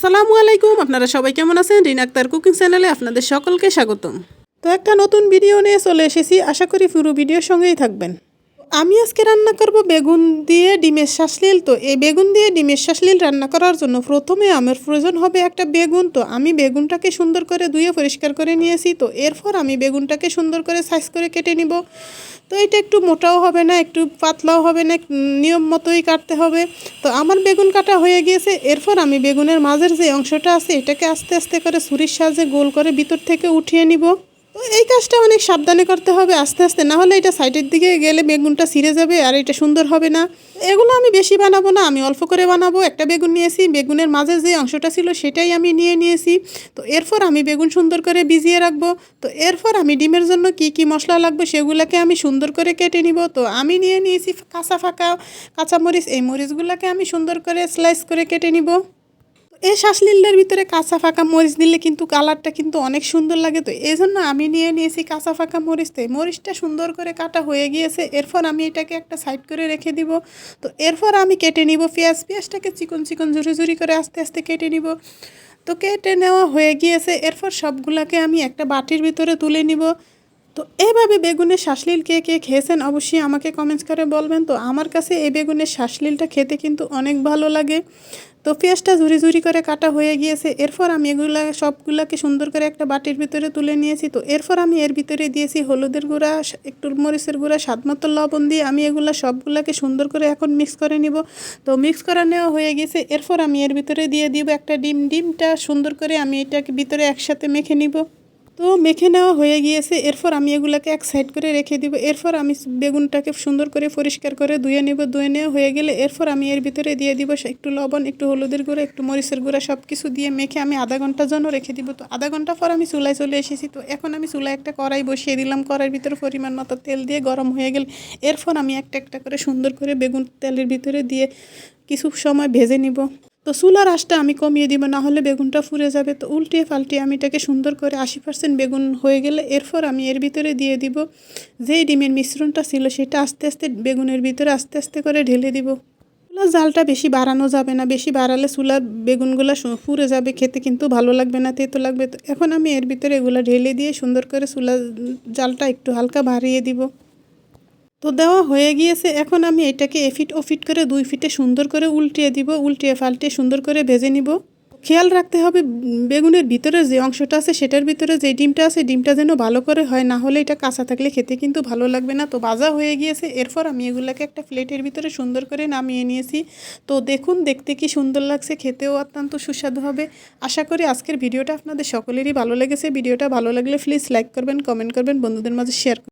সালামু আলাইকুম, আপনারা সবাই কেমন আছেন? রিন আক্তার কুকিং চ্যানেলে আপনাদের সকলকে স্বাগতম। তো একটা নতুন ভিডিও নিয়ে চলে এসেছি, আশা করি পুরো ভিডিওর সঙ্গেই থাকবেন। আমি আজকে রান্না করব বেগুন দিয়ে ডিমের শাসলিল তো এই বেগুন দিয়ে ডিমের শাসলিল রান্না করার জন্য প্রথমে আমার প্রয়োজন হবে একটা বেগুন। তো আমি বেগুনটাকে সুন্দর করে ধুয়ে পরিষ্কার করে নিয়েছি। তো এরপর আমি বেগুনটাকে সুন্দর করে সাইজ করে কেটে নিব। তো এটা একটু মোটাও হবে না, একটু পাতলাও হবে না নিয়ম মতোই কাটতে হবে। তো আমার বেগুন কাটা হয়ে গিয়েছে। এরপর আমি বেগুনের মাঝের যে অংশটা আছে, এটাকে আস্তে আস্তে করে ছুরির সাহায্যে গোল করে ভিতর থেকে উঠিয়ে নিব। এই কাজটা অনেক সাবধানে করতে হবে আস্তে আস্তে। না হলে এটা সাইডের দিকে গেলে বেগুনটা ছিঁড়ে যাবে আর এটা সুন্দর হবে না। এগুলো আমি বেশি বানাবো না, আমি অল্প করে বানাবো। একটা বেগুন নিয়েছি, বেগুনের মাঝে যে অংশটা ছিল সেটাই আমি নিয়ে নিয়েছি। তো এরপর আমি বেগুন সুন্দর করে ভিজিয়ে রাখব। তো এরপর আমি ডিমের জন্য কি কি মশলা লাগবে সেগুলোকে আমি সুন্দর করে কেটে নিব। তো আমি নিয়ে নিয়েছি কাঁচা ফাঁকা কাঁচামরিচ, এই মরিচগুলোকে আমি সুন্দর করে স্লাইস করে কেটে নিব। এই শাসলিলের ভিতরে কাঁচা ফাঁকা মরিচ দিলে কিন্তু কালারটা কিন্তু অনেক সুন্দর লাগে তো এই জন্য আমি নিয়ে নিয়েছি কাঁচা ফাঁকা মরিচ তো মরিচটা সুন্দর করে কাটা হয়ে গিয়েছে। এরপর আমি এটাকে একটা সাইড করে রেখে দিব। তো এরপর আমি কেটে নিব পেঁয়াজ। পেঁয়াজটাকে চিকন চিকন ঝুরি ঝুরি করে আস্তে আস্তে কেটে নিব। তো কেটে নেওয়া হয়ে গিয়েছে। এরপর সবগুলাকে আমি একটা বাটির ভিতরে তুলে নিব। তো এভাবে বেগুনের শাসলিল কে কে খেয়েছেন অবশ্যই আমাকে কমেন্টস করে বলবেন। তো আমার কাছে এই বেগুনের শাসলিলটা খেতে কিন্তু অনেক ভালো লাগে। তো পেঁয়াজটা ঝুরি ঝুরি করে কাটা হয়ে গিয়েছে। এরপর আমি এগুলা সবগুলাকে সুন্দর করে একটা বাটির ভিতরে তুলে নিয়েছি। তো এরপর আমি এর ভিতরে দিয়েছি হলুদের গুঁড়া, একটু মরিচের গুঁড়া, স্বাদ মতো লবণ দিয়ে আমি এগুলা সবগুলাকে সুন্দর করে এখন মিক্স করে নিব। তো মিক্স করা নেওয়া হয়ে গেছে এরপর আমি এর ভিতরে দিয়ে দিব একটা ডিম। ডিমটা সুন্দর করে আমি এটাকে ভিতরে একসাথে মেখে নিব। তো মেখে নেওয়া হয়ে গিয়েছে। এরপর আমি এগুলাকে এক সাইড করে রেখে দিব। এরপর আমি বেগুনটাকে সুন্দর করে পরিষ্কার করে ধুয়ে নেব। ধুয়ে নেওয়া হয়ে গেলে এরপর আমি এর ভিতরে দিয়ে দিব একটু লবণ, একটু হলুদের গুঁড়ো, একটু মরিচের গুঁড়া সব কিছু দিয়ে মেখে আমি আধা ঘণ্টার জন্য রেখে দিব। তো আধা ঘণ্টা পর আমি চুলায় চলে এসেছি। তো এখন আমি চুলায় একটা কড়াই বসিয়ে দিলাম। কড়াইয়ের ভিতরে পরিমাণ মতো তেল দিয়ে গরম হয়ে গেলে। এরপর আমি একটা একটা করে সুন্দর করে বেগুন তেলের ভিতরে দিয়ে কিছু সময় ভেজে নিব। তো চুলার আঁচটা আমি কমিয়ে দিব, না হলে বেগুনটা ফুরে যাবে। তো উল্টিয়ে পাল্টিয়ে আমি এটাকে সুন্দর করে আশি পার্সেন্ট বেগুন হয়ে গেলে এরপর আমি এর ভিতরে দিয়ে দিব যেই ডিমের মিশ্রণটা ছিল সেটা আস্তে আস্তে বেগুনের ভিতরে আস্তে আস্তে করে ঢেলে দিব। চুলার জালটা বেশি বাড়ানো যাবে না, বেশি বাড়ালে চুলার বেগুনগুলো পুড়ে যাবে, খেতে কিন্তু ভালো লাগবে না, তেতো লাগবে। তো এখন আমি এর ভিতরে এগুলো ঢেলে দিয়ে সুন্দর করে চুলার জালটা একটু হালকা বাড়িয়ে দিব। তো দেওয়া হয়ে গিয়েছে, এখন আমি এটাকে এফিট ওফিট করে দুই ফিটে সুন্দর করে উল্টিয়ে দিব, উল্টিয়ে পাল্টিয়ে সুন্দর করে ভেজে নিব। খেয়াল রাখতে হবে, বেগুনের ভিতরে যে অংশটা আছে সেটার ভিতরে যে ডিমটা আছে, ডিমটা যেন ভালো করে হয়, না হলে এটা কাঁচা থাকলে খেতে কিন্তু ভালো লাগবে না। তো বাজা হয়ে গিয়েছে, এরপর আমি এগুলোকে একটা প্লেটের ভিতরে সুন্দর করে নামিয়ে নিয়েছি। তো দেখুন, দেখতে কি সুন্দর লাগছে, খেতেও অত্যন্ত সুস্বাদু হবে। আশা করি আজকের ভিডিওটা আপনাদের সকলেরই ভালো লেগেছে। ভিডিওটা ভালো লাগলে প্লিজ লাইক করবেন কমেন্ট করবেন, বন্ধুদের মাঝে শেয়ার